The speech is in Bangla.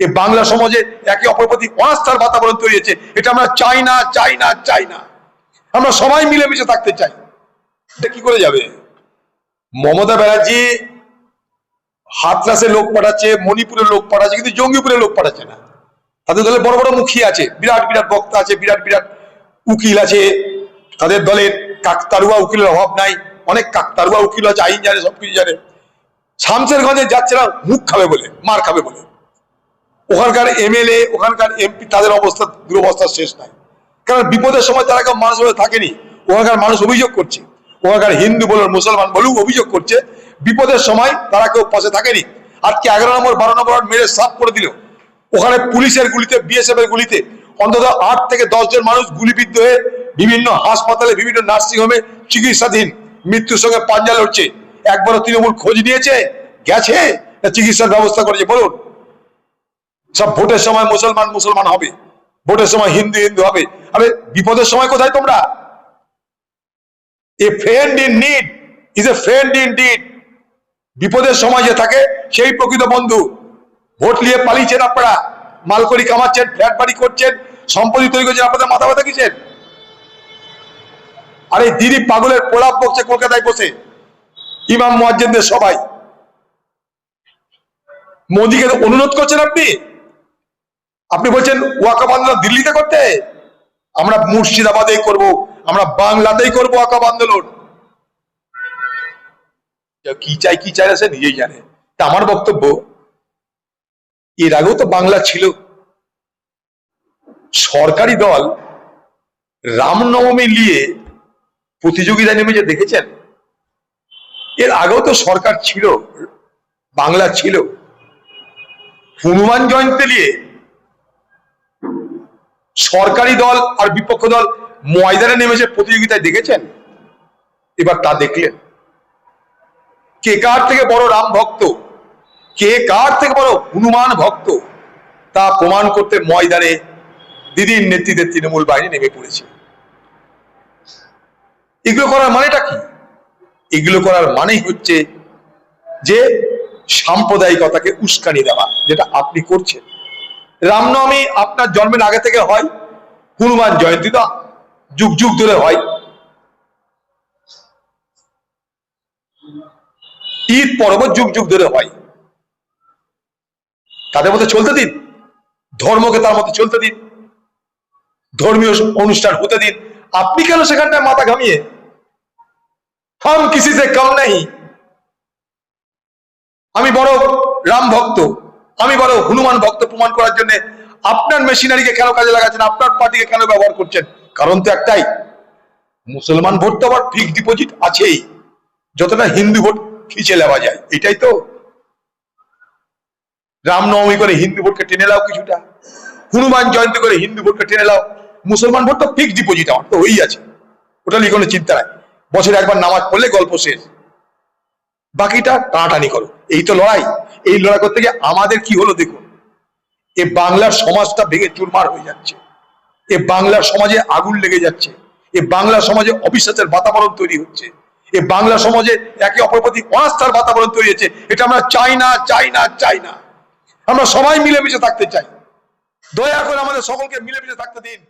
এই বাংলা সমাজে একে অপর প্রতি অনাস্থার বাতাবরণ তৈরি হয়েছে। এটা আমরা চাই না চাই না চাই না। আমরা সবাই মিলেমিশে থাকতে চাই। এটা কি করে যাবে? মমতা ব্যানার্জি হাতরাসে লোক পাঠাচ্ছে, মণিপুরে লোক পাঠাচ্ছে, কিন্তু জঙ্গিপুরে লোক পাঠাচ্ছে না। তাদের দলে বড় বড় মুখী আছে, বিরাট বিরাট বক্তা আছে, বিরাট বিরাট উকিল আছে। তাদের দলের কাকতারুয়া উকিলের অভাব নাই। অনেক কাকতারুয়া উকিল আছে, আইন জানে, সবকিছু জানে। শামসেরগঞ্জে যাচ্ছে না, মুখ খাবে বলে, মার খাবে বলে। ওখানকার এমএলএ, ওখানকার এমপি, তাদের অবস্থা দুরবস্থার শেষ নাই। কারণ বিপদের সময় তারা কেউ মানুষ থাকেনি, ওখানকার মানুষ অভিযোগ করছে। ওখানকার হিন্দু বলুন মুসলমান বলুন অভিযোগ করছে। বিপদের সময় তারা কেউ পাশে থাকেনি। আজকে এগারো নম্বর, বারো নম্বর মেরে সাফ করে দিল। ওখানে পুলিশের গুলিতে বিএসএফ এর গুলিতে অন্তত আট থেকে জন মানুষ গুলিবিদ্ধ হয়ে বিভিন্ন হাসপাতালে, বিভিন্ন নার্সিং হোমে চিকিৎসাধীন মৃত্যুর সঙ্গে পাঞ্জা লড়ছে। একবারও তৃণমূল খোঁজ নিয়েছে? গেছে? চিকিৎসার ব্যবস্থা করেছে? বলুন। সব ভোটের সময় মুসলমান মুসলমান হবে। ভোটের সময় হিন্দু হিন্দু হবে। আরে বিপদের সময় কোথায় তোমরা? A friend in need is a friend in deed বিপদের সময় যে থাকে, সেই প্রকৃত বন্ধু। ভোট নিয়ে পালিয়েছেন আপনারা। মালকড়ি কামাচ্ছেন, ফ্ল্যাট বাড়ি করছেন, সম্পত্তি তৈরি করছেন, আপনাদের মাথা ব্যথা কিসের? আরে দিদি পাগলের প্রলাপ বকছে কলকাতায় বসে। ইমাম মুয়াজ্জিনদের সবাই। মোদিকে অনুরোধ করছেন আপনি? আপনি বলছেন ওয়াকাব আন্দোলন দিল্লিতে করতে? আমরা মুর্শিদাবাদেই করব, আমরা বাংলাতেই করব ওয়াকাব আন্দোলন কি চাই কি চাই সে নিজেই জানে। তা আমার বক্তব্য, এর আগেও তো বাংলা ছিল। সরকারি দল রামনবমী নিয়ে প্রতিযোগিতা নেমে যে দেখেছেন? এর আগেও তো সরকার ছিল, বাংলা ছিল। হনুমান জয়ন্তী নিয়ে সরকারি দল আর বিপক্ষ দল ময়দানে নেমেছে প্রতিযোগিতায় দেখেছেন? এবার তা দেখলেন। কে কার থেকে বড় রাম ভক্ত? কে কার থেকে বড় হনুমান ভক্ত? তা প্রমাণ করতে ময়দানে দিদির নেতৃত্বে তৃণমূল বাহিনী নেমে পড়েছে। এগুলো করার মানেটা কি? এগুলো করার মানেই হচ্ছে যে সাম্প্রদায়িকতাকে উস্কানি দেওয়া, যেটা আপনি করছেন। রামনবমী আপনার জন্মের আগে থেকে হয়, হনুমান জয়ন্তী তো যুগ যুগ ধরে হয়। ঈদ পর্ব যুগ যুগ ধরে হয়। তাদের মধ্যে চলতে দিন, ধর্মকে তার মধ্যে চলতে দিন, ধর্মীয় অনুষ্ঠান হতে দিন। আপনি কেন সেখানটায় মাথা ঘামিয়ে? হাম কিসি কম নেই। আমি বড় রাম ভক্ত। আমি বড় হনুমান ভক্ত প্রমাণ করার জন্য আপনার মেশিনারিকে কেন কাজে লাগাচ্ছেন? আপনার পার্টিকে কেন ব্যবহার করছেন? কারণ তো একটাই, মুসলমান ভোট তো আবার ফিক্সড ডিপোজিট আছেই। যতটা হিন্দু ভোট খিচে নেওয়া যায়, এটাই তো। রামনবমী করে হিন্দু ভোটকে টেনে লাও কিছুটা। হনুমান জয়ন্তী করে হিন্দু ভোটকে টেনে লাও মুসলমান ভোট তো ফিক্সড ডিপোজিট আমার, তো হয়েই আছে। ওটা নিয়ে কোনো চিন্তা নাই। বছরে একবার নামাজ পড়লে গল্প শেষ। বাকিটা টানাটানি করো। এই তো লড়াই। এই লড়াই করতে গিয়ে আমাদের কি হলো দেখুন। এ বাংলার সমাজটা ভেঙে চুরমার হয়ে যাচ্ছে। এ বাংলার সমাজে আগুন লেগে যাচ্ছে। এ বাংলা সমাজে অবিশ্বাসের বাতাবরণ তৈরি হচ্ছে। এ বাংলা সমাজে একে অপর প্রতি অনাস্থার বাতাবরণ তৈরি হচ্ছে। এটা আমরা চাই না চাই না চাই না। আমরা সবাই মিলেমিশে থাকতে চাই। দয়া করে আমাদের সকলকে মিলেমিশে থাকতে দিন।